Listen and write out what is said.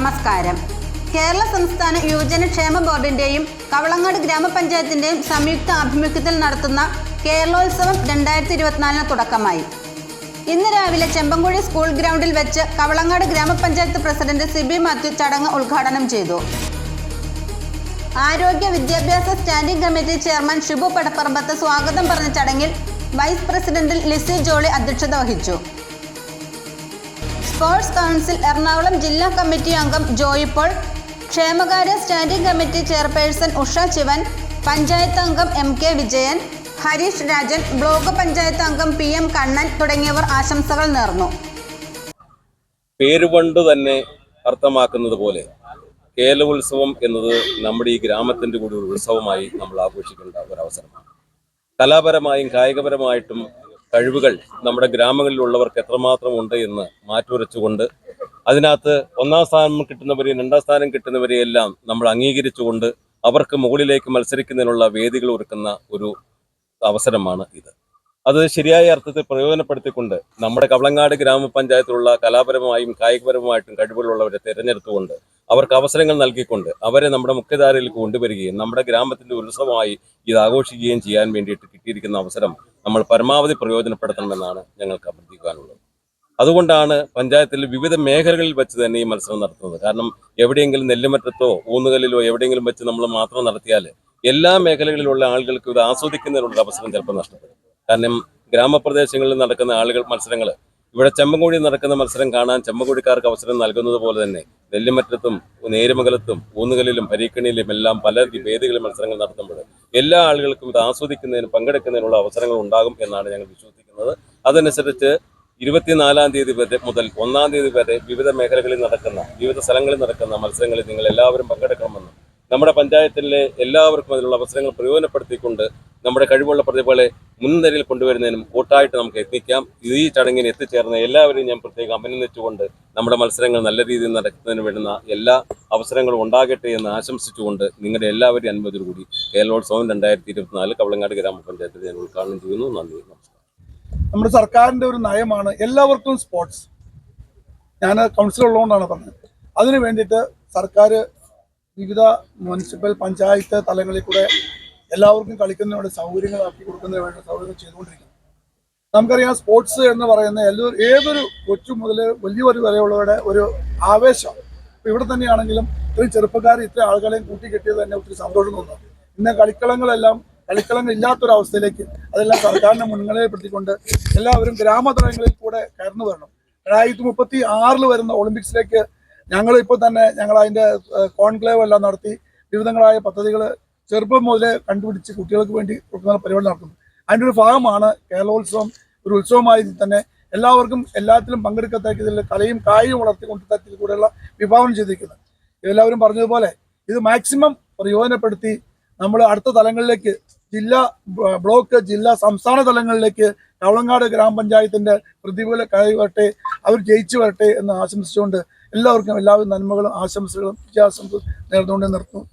നമസ്കാരം. കേരള സംസ്ഥാന യുവജന ക്ഷേമ ബോർഡിന്റെയും കവളങ്ങാട് ഗ്രാമപഞ്ചായത്തിന്റെയും സംയുക്ത ആഭിമുഖ്യത്തിൽ നടത്തുന്ന കേരളോത്സവം രണ്ടായിരത്തി ഇരുപത്തിനാലിന് തുടക്കമായി. ഇന്ന് രാവിലെ ചെമ്പൻകുഴി സ്കൂൾ ഗ്രൗണ്ടിൽ വെച്ച് കവളങ്ങാട് ഗ്രാമപഞ്ചായത്ത് പ്രസിഡന്റ് സിബി മാത്യു ചടങ്ങ് ഉദ്ഘാടനം ചെയ്തു. ആരോഗ്യ വിദ്യാഭ്യാസ standing committee chairman Shibu Padapparambath സ്വാഗതം പറഞ്ഞ ചടങ്ങിൽ വൈസ് പ്രസിഡന്റ് ലിസി ജോളി അധ്യക്ഷത വഹിച്ചു. സ്പോർട്സ് കൗൺസിൽ എറണാകുളം ജില്ലാ കമ്മിറ്റി അംഗം ജോയി പോൾ ക്ഷേമകാര്യ standing committee chairperson Usha Sivan panchayat അംഗം M K Vijayan Harish Rajan block panchayat അംഗം പി എം കണ്ണൻ തുടങ്ങിയവർ ആശംസകൾ നേർന്നു. പേരുകൊണ്ട് തന്നെ അർത്ഥമാക്കുന്നത് പോലെ കേരളോത്സവം എന്നത് നമ്മുടെ ഈ ഗ്രാമത്തിന്റെ കൂടി ഒരു ഉത്സവമായി നമ്മൾ ആഘോഷിക്കേണ്ട ഒരു അവസരമാണ്. കലാപരമായും കായികപരമായിട്ടും കഴിവുകൾ നമ്മുടെ ഗ്രാമങ്ങളിലുള്ളവർക്ക് എത്രമാത്രം ഉണ്ട് എന്ന് മാറ്റുരച്ചുകൊണ്ട് അതിനകത്ത് ഒന്നാം സ്ഥാനം കിട്ടുന്നവരെയും രണ്ടാം സ്ഥാനം കിട്ടുന്നവരെയും എല്ലാം നമ്മൾ അംഗീകരിച്ചുകൊണ്ട് അവർക്ക് മുകളിലേക്ക് മത്സരിക്കുന്നതിനുള്ള വേദികൾ ഒരുക്കുന്ന ഒരു അവസരമാണ് ഇത്. അത് ശരിയായ അർത്ഥത്തിൽ പ്രയോജനപ്പെടുത്തിക്കൊണ്ട് നമ്മുടെ കവളങ്ങാട് ഗ്രാമപഞ്ചായത്തിലുള്ള കലാപരമായും കായികപരമായിട്ടും കഴിവുകളുള്ളവരെ തിരഞ്ഞെടുത്തുകൊണ്ട് അവർക്ക് അവസരങ്ങൾ നൽകിക്കൊണ്ട് അവരെ നമ്മുടെ മുഖ്യധാരയിൽ കൊണ്ടുവരികയും നമ്മുടെ ഗ്രാമത്തിന്റെ ഉത്സവമായി ഇത് ആഘോഷിക്കുകയും ചെയ്യാൻ വേണ്ടിയിട്ട് കിട്ടിയിരിക്കുന്ന അവസരം നമ്മൾ പരമാവധി പ്രയോജനപ്പെടുത്തണമെന്നാണ് ഞങ്ങൾക്ക് അഭ്യർത്ഥിക്കാനുള്ളത്. അതുകൊണ്ടാണ് പഞ്ചായത്തിൽ വിവിധ മേഖലകളിൽ വെച്ച് തന്നെ ഈ മത്സരം നടത്തുന്നത്. കാരണം എവിടെയെങ്കിലും നെല്ലുമറ്റത്തോ ഊന്നുകല്ലിലോ എവിടെയെങ്കിലും വെച്ച് നമ്മൾ മാത്രം നടത്തിയാൽ എല്ലാ മേഖലകളിലുള്ള ആളുകൾക്ക് ഇത് ആസ്വദിക്കുന്നതിനുള്ള അവസരം ചിലപ്പോൾ നഷ്ടപ്പെടും. കാരണം ഗ്രാമപ്രദേശങ്ങളിൽ നടക്കുന്ന ആളുകൾ മത്സരങ്ങൾ ഇവിടെ ചെമ്മൻകുഴി നടക്കുന്ന മത്സരം കാണാൻ ചെമ്മൻകുഴിക്കാർക്ക് അവസരം നൽകുന്നത് പോലെ തന്നെ നെല്ലുമറ്റത്തും നേരുമംഗലത്തും ഊന്നുകലിലും പരീക്കണിയിലും എല്ലാം പല വേദികളിൽ മത്സരങ്ങൾ നടത്തുമ്പോൾ എല്ലാ ആളുകൾക്കും ഇത് ആസ്വദിക്കുന്നതിനും പങ്കെടുക്കുന്നതിനുള്ള അവസരങ്ങൾ ഉണ്ടാകും എന്നാണ് ഞങ്ങൾ വിശ്വസിക്കുന്നത്. അതനുസരിച്ച് ഇരുപത്തിനാലാം തീയതി വരെ മുതൽ ഒന്നാം തീയതി വരെ വിവിധ മേഖലകളിൽ നടക്കുന്ന വിവിധ സ്ഥലങ്ങളിൽ നടക്കുന്ന മത്സരങ്ങളിൽ നിങ്ങൾ എല്ലാവരും പങ്കെടുക്കണമെന്നും നമ്മുടെ പഞ്ചായത്തിലെ എല്ലാവർക്കും അതിനുള്ള അവസരങ്ങൾ പ്രയോജനപ്പെടുത്തിക്കൊണ്ട് നമ്മുടെ കഴിവുള്ള പ്രതിഭകളെ മുൻനിരയിൽ കൊണ്ടുവരുന്നതിനും കൂട്ടായിട്ട് നമുക്ക് എത്തിക്കാം. ഈ ചടങ്ങിന് എത്തിച്ചേർന്ന എല്ലാവരെയും ഞാൻ പ്രത്യേകം അഭിനന്ദിച്ചുകൊണ്ട് നമ്മുടെ മത്സരങ്ങൾ നല്ല രീതിയിൽ നടക്കുന്നതിന് വേണ്ടുന്ന എല്ലാ അവസരങ്ങളും ഉണ്ടാകട്ടെ എന്ന് ആശംസിച്ചുകൊണ്ട് നിങ്ങളുടെ എല്ലാവരുടെയും അനുമതിയോടുകൂടി കേരളോത്സവം രണ്ടായിരത്തി ഇരുപത്തിനാല് കവളങ്ങാട് ഗ്രാമപഞ്ചായത്തിൽ ഞാൻ ഉദ്ഘാടനം ചെയ്യുന്നു. നന്ദി നമസ്കാരം. നമ്മുടെ സർക്കാരിന്റെ ഒരു നയമാണ് എല്ലാവർക്കും സ്പോർട്സ് ഞാൻ കൗൺസിലർ ഉള്ളതുകൊണ്ടാണ് പറഞ്ഞത്. അതിനു വേണ്ടിയിട്ട് സർക്കാർ വിവിധ മുനിസിപ്പൽ പഞ്ചായത്ത് തലങ്ങളിൽ കൂടെ എല്ലാവർക്കും കളിക്കുന്നതിനുള്ള സൗകര്യങ്ങളാക്കി കൊടുക്കുന്ന വേണ്ട സൗകര്യങ്ങൾ ചെയ്തുകൊണ്ടിരിക്കുന്നു. നമുക്കറിയാം സ്പോർട്സ് എന്ന് പറയുന്ന എല്ലാ ഏതൊരു കൊച്ചു മുതൽ വലിയൊരു വരെയുള്ളവരുടെ ഒരു ആവേശം. ഇവിടെ തന്നെയാണെങ്കിലും ഇത്രയും ചെറുപ്പക്കാർ ഇത്ര ആളുകളെയും കൂട്ടിക്കെട്ടിയത് തന്നെ ഒത്തിരി സന്തോഷം തോന്നുന്നു. ഇന്ന് കളിക്കളങ്ങളെല്ലാം കളിക്കളങ്ങൾ ഇല്ലാത്തൊരവസ്ഥയിലേക്ക് അതെല്ലാം സർക്കാരിനെ മുൻനിലയിൽപ്പെടുത്തിക്കൊണ്ട് എല്ലാവരും ഗ്രാമതലങ്ങളിൽ കൂടെ കയർന്നു വരണം. രണ്ടായിരത്തി മുപ്പത്തി ആറിൽ വരുന്ന ഒളിമ്പിക്സിലേക്ക് ഞങ്ങൾ ഇപ്പോൾ തന്നെ ഞങ്ങൾ അതിന്റെ കോൺക്ലേവ് എല്ലാം നടത്തി വിവിധങ്ങളായ പദ്ധതികൾ ചെറുപ്പം മുതലേ കണ്ടുപിടിച്ച് കുട്ടികൾക്ക് വേണ്ടി പരിപാടി നടത്തുന്നു. അതിന്റെ ഒരു ഭാഗമാണ് കേരളോത്സവം. ഒരു ഉത്സവമായി തന്നെ എല്ലാവർക്കും എല്ലാത്തിലും പങ്കെടുക്കത്തക്ക ഇതിൽ കലയും കായും വളർത്തിക്കൊണ്ട് തരത്തിൽ കൂടെയുള്ള വിഭാവനം ചെയ്തിരിക്കുന്നത്. എല്ലാവരും പറഞ്ഞതുപോലെ ഇത് മാക്സിമം പ്രയോജനപ്പെടുത്തി നമ്മൾ അടുത്ത തലങ്ങളിലേക്ക് ജില്ലാ ബ്ലോക്ക് ജില്ലാ സംസ്ഥാന തലങ്ങളിലേക്ക് കവളങ്ങാട് ഗ്രാമപഞ്ചായത്തിന്റെ പ്രതിഭകളെ വരട്ടെ അവർ ജയിച്ചു വരട്ടെ എന്ന് ആശംസിച്ചുകൊണ്ട് എല്ലാവർക്കും എല്ലാവരും നന്മകളും ആശംസകളും വിജയാശംസകളും നേർന്നുകൊണ്ട് നിർത്തുന്നു.